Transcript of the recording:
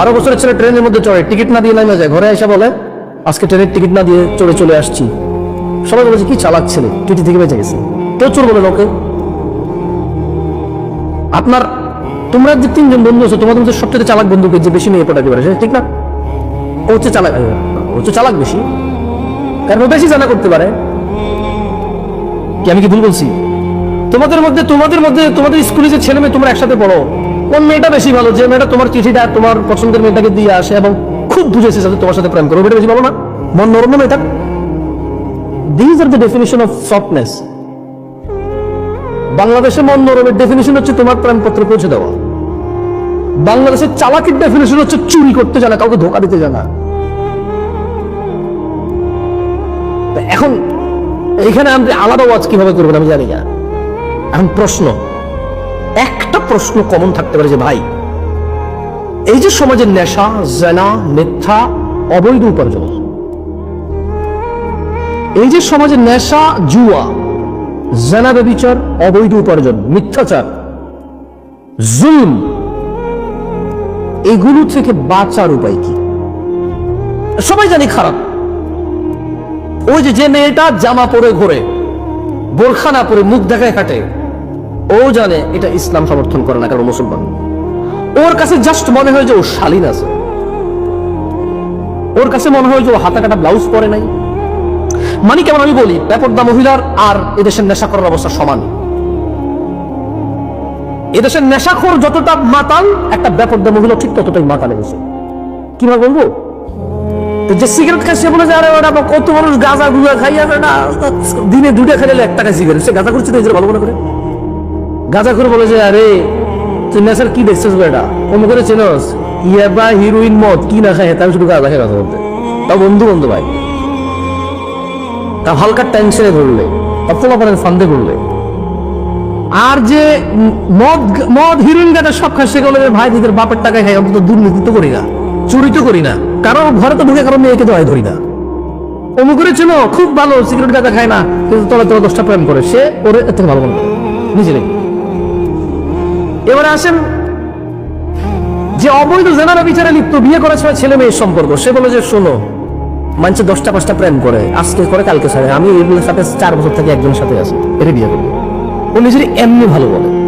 বারো বছরের ছেলে ট্রেনের মধ্যে চড়ে, টিকিট না দিয়ে নামে যায়, ঘরে এসে বলে, আজকে ট্রেনের টিকিট না দিয়ে চড়ে চলে আসছি। সবাই বলেছে, কি চালাক ছেলে, টিটি থেকে বেঁচে গেছে। কেউ চোর বলে লোকে আপনার, তোমরা যে তিনজন বন্ধু আছো, তোমাদের মধ্যে সবচেয়ে চালাক বন্ধুকে যে বেশি মেয়ে পটাতে পারে ঠিক না? ও হচ্ছে চালাক ও হচ্ছে চালাক বেশি। কারণ ও বেশি জানা করতে পারে। কি আমি কি ভুল বলছি? তোমাদের মধ্যে তোমাদের মধ্যে, তোমাদের স্কুলে যে ছেলে মেয়ে তোমরা একসাথে পড়ো কোন মেয়েটা বেশি ভালো? যে মেয়েটা তোমার চিঠিটা, তোমার পছন্দের মেয়েটাকে দিয়ে আসে এবং খুব বুঝেছে যাতে তোমার সাথে প্রেম করো ওটা বেশি ভালো না? মন নরম না মেয়েটা? These are the definition of softness বাংলাদেশে মন নরমের ডেফিনিশন হচ্ছে তোমার প্রেমপত্র পৌঁছে দেওয়া। বাংলাদেশের চালাকির ডেফিনেশন হচ্ছে চুরি করতে জানা, কাউকে ধোকা দিতে জানা। এখন এইখানে আমি আলাদা ওয়াজ কীভাবে করবেন আমি জানি না। এখন প্রশ্ন প্রশ্ন কমন থাকতে পারে যে ভাই, এই যে সমাজের নেশা, জেনা, মিথ্যা, অবৈধ উপার্জন, এই যে সমাজের নেশা, জুয়া, জেনা ব্যবিচার, অবৈধ উপার্জন, মিথ্যাচার জুল এগুলো থেকে বাঁচার উপায় কি? সবাই জানি খারাপ। ওই যে মেয়েটা জামা পরে ঘোরে, বোরখানা পরে মুখ দেখায় কাটে ও জানে এটা ইসলাম সমর্থন করে না কারণ মুসলমান। ওর কাছে জাস্ট মনে হয় যে ও শালীন আছে। ওর কাছে মনে হয় যে ও হাতা কাটা ব্লাউজ পরে নাই। মানে কেমন আমি বলি, বেপর্দা মহিলার আর এদেশের নেশা করার অবস্থা সমান। এদেশের নেশাখোর যতটা মাতাল, একটা বেপর্দা মহিলা ঠিক ততটাই মাতাল এসে কীভাবে বলব? যে সিগারেট খাচ্ছে বলে যে, আরে ওটা কত মানুষ গাঁজা গুজা খাইয়া দিনে দুটা খেলে এক টাকা সিগারেট সে গাঁজা করছে ভালো মনে করে? গাঁজা করে বলে যে, আরে তুই নেশার কি দেখছিস বেটা? অমুক করে চেনস ইয়াবা হিরোইন মদ, কি না খায়? তাই শুধু গাঁজা খেয়ে কথা বলতে তাও বন্ধু বন্ধু ভাই। তা হালকা টেনশনে ধরলে তা পোলাপানের ফান্দে করলে আর যে মদ মদ, হিরোইন, গাঁজা সব খায় সেগুলো ভাই নিজের বাপের টাকায় খাই অন্তত দুর্নীতি তো করি না চুরি তো করি না। কারণ ঘরে তো ঢুকে কারণ মেয়েকে তো হয় ধরি না। অমুক করে খুব ভালো, সিগারেট গাঁজা খায় না, কিন্তু তলে তলে দশটা প্রেম করে। সে ওরে থেকে ভালো মনে করে। নেই এবারে আসেন। যে অবৈধ জেনারা বিচারে লিপ্ত বিয়ে করে সময় ছেলে মেয়ের সম্পর্ক, সে বলে যে, শোনো মানুষের দশটা পাঁচটা প্রেম করে, আজকে করে, কালকে ছাড়ে। আমি এগুলোর সাথে চার বছর থেকে একজনের সাথে আছি, এটা বিয়ে করব। ও নিজের এমনি ভালো বলে।